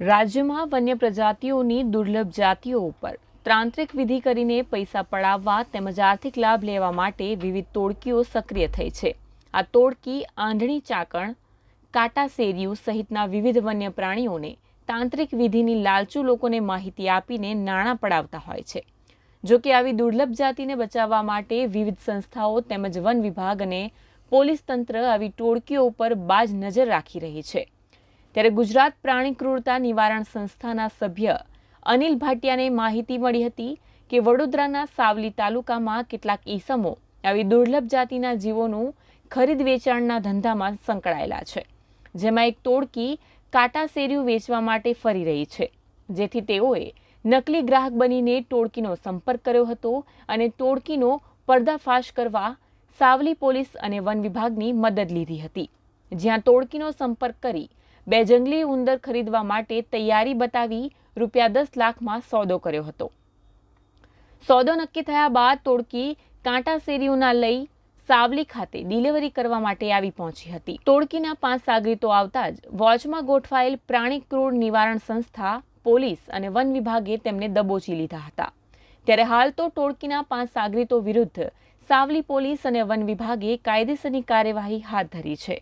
રાજ્યમાં વન્ય પ્રજાતિઓની દુર્લભ જાતિઓ ઉપર તાંત્રિક વિધિ કરીને પૈસા પડાવવા તેમજ આર્થિક લાભ લેવા માટે વિવિધ તોડકીઓ સક્રિય થઈ છે. આ તોડકી આંધળી ચાકણ કાટા શેરિયું સહિતના વિવિધ વન્ય પ્રાણીઓને તાંત્રિક વિધિની લાલચુ લોકોને માહિતી આપીને નાણાં પડાવતા હોય છે. જો કે આવી દુર્લભ જાતિને બચાવવા માટે વિવિધ સંસ્થાઓ તેમજ વન વિભાગ અને પોલીસ તંત્ર આવી ટોળકીઓ ઉપર બાજ નજર રાખી રહી છે. ત્યારે ગુજરાત પ્રાણી ક્રૂરતા નિવારણ સંસ્થાના સભ્ય અનિલ ભાટિયાને માહિતી મળી હતી કે વડોદરાના સાવલી તાલુકામાં કેટલાક ઈસમો આવી દુર્લભ જાતિના જીવોનું ખરીદ વેચાણના ધંધામાં સંકળાયેલા છે. જેમાં એક તોડકી કાટા શેરીઓ વેચવા માટે ફરી રહી છે. જેથી તેઓએ નકલી ગ્રાહક બનીને ટોળકીનો સંપર્ક કર્યો હતો અને ટોળકીનો પર્દાફાશ કરવા સાવલી પોલીસ અને વન વિભાગની મદદ લીધી હતી. જ્યાં ટોળકીનો સંપર્ક કરી બે જંગલી ઉંદર ખરીદવા માટે તૈયારી બતાવી રૂપિયા દસ લાખમાં સોદો કર્યો હતો. સોદો નક્કી થયા બાદ તોડકી કાંટા શેરીઓના લઈ સાવલી ખાતે ડિલિવરી કરવા માટે આવી પહોંચી હતી. ટોળકીના પાંચ સાગરીતો આવતા જ વોચમાં ગોઠવાયેલ પ્રાણી ક્રૂર નિવારણ સંસ્થા, પોલીસ અને વન વિભાગે તેમને દબોચી લીધા હતા. ત્યારે હાલ તો ટોળકીના પાંચ સાગરીતો વિરુદ્ધ સાવલી પોલીસ અને વન વિભાગે કાયદેસરની કાર્યવાહી હાથ ધરી છે.